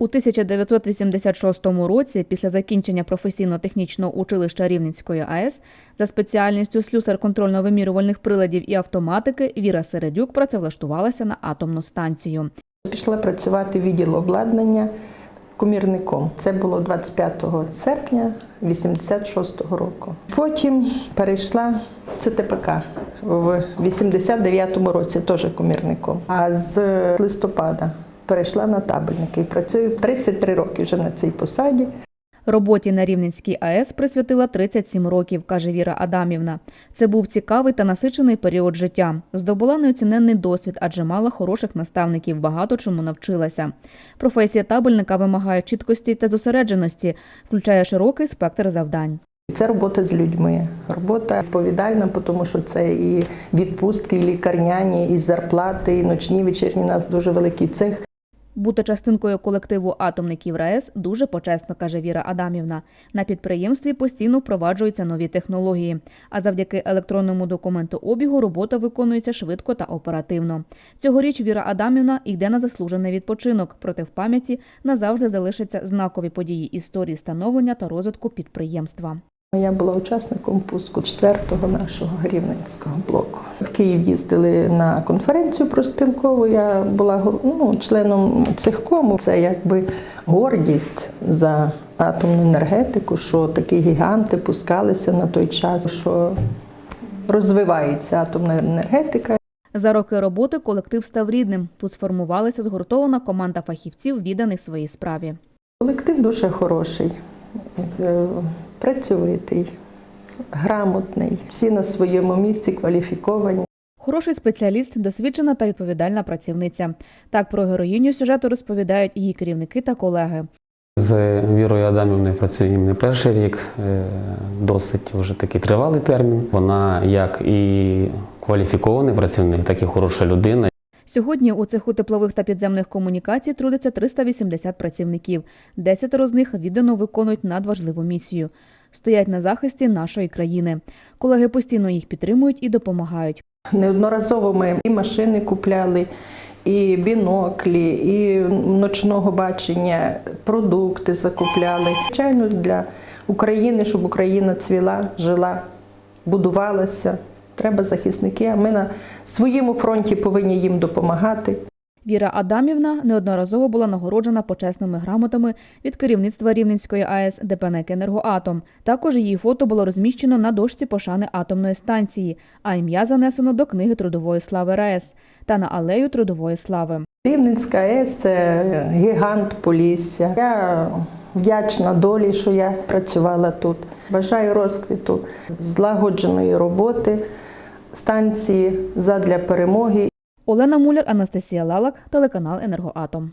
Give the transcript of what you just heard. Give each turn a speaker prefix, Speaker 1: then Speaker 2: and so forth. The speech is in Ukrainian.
Speaker 1: У 1986 році, після закінчення професійно-технічного училища Рівненської АЕС за спеціальністю слюсар контрольно-вимірювальних приладів і автоматики, Віра Середюк працевлаштувалася на атомну станцію.
Speaker 2: Пішла працювати відділ обладнання комірником. Це було 25 серпня 86-го року. Потім перейшла в ЦТПК в 89-му році, теж комірником. А з листопада перейшла на табельники і працюю 33 роки вже на цій посаді.
Speaker 1: Роботі на Рівненській АЕС присвятила 37 років, каже Віра Адамівна. Це був цікавий та насичений період життя. Здобула неоціненний досвід, адже мала хороших наставників, багато чому навчилася. Професія табельника вимагає чіткості та зосередженості, включає широкий спектр завдань.
Speaker 2: Це робота з людьми. Робота відповідальна, тому що це і відпустки, і лікарняні, і зарплати, і ночні, вечірні. У нас дуже великий цех.
Speaker 1: Бути частинкою колективу атомників РаЕС дуже почесно, каже Віра Адамівна. На підприємстві постійно впроваджуються нові технології, а завдяки електронному документообігу робота виконується швидко та оперативно. Цьогоріч Віра Адамівна йде на заслужений відпочинок, проте в пам'яті назавжди залишаться знакові події історії становлення та розвитку підприємства.
Speaker 2: Я була учасником пуску четвертого нашого рівненського блоку. В Київ їздили на конференцію проспілкову. Я була ну, членом цехкому. Це якби гордість за атомну енергетику, що такі гіганти пускалися на той час, що розвивається атомна енергетика.
Speaker 1: За роки роботи колектив став рідним. Тут сформувалася згуртована команда фахівців, відданих своїй справі.
Speaker 2: Колектив дуже хороший, працьовитий, грамотний, всі на своєму місці кваліфіковані.
Speaker 1: Хороший спеціаліст, досвідчена та відповідальна працівниця. Так про героїню сюжету розповідають її керівники та колеги.
Speaker 3: З Вірою Адамівною працюємо не перший рік, е, досить вже такий тривалий термін. Вона як і кваліфікований працівник, так і хороша людина.
Speaker 1: Сьогодні у цеху теплових та підземних комунікацій трудиться 380 працівників. Десятеро з них віддано виконують надважливу місію. Стоять на захисті нашої країни. Колеги постійно їх підтримують і допомагають.
Speaker 2: Неодноразово ми і машини купляли, і біноклі, і ночного бачення, продукти закупляли. Звичайно, для України, щоб Україна цвіла, жила, будувалася. Треба захисники, а ми на своєму фронті повинні їм допомагати.
Speaker 1: Віра Адамівна неодноразово була нагороджена почесними грамотами від керівництва Рівненської АЕС ДП «НЕК Енергоатом. Також її фото було розміщено на дошці пошани атомної станції, а ім'я занесено до книги трудової слави РаЕС та на алею трудової слави.
Speaker 2: Рівненська АЕС це гігант Полісся. Я вдячна долі, що я працювала тут. Бажаю розквіту, злагодженої роботи станції задля перемоги
Speaker 1: Олена Муляр, Анастасія Лалак, телеканал Енергоатом.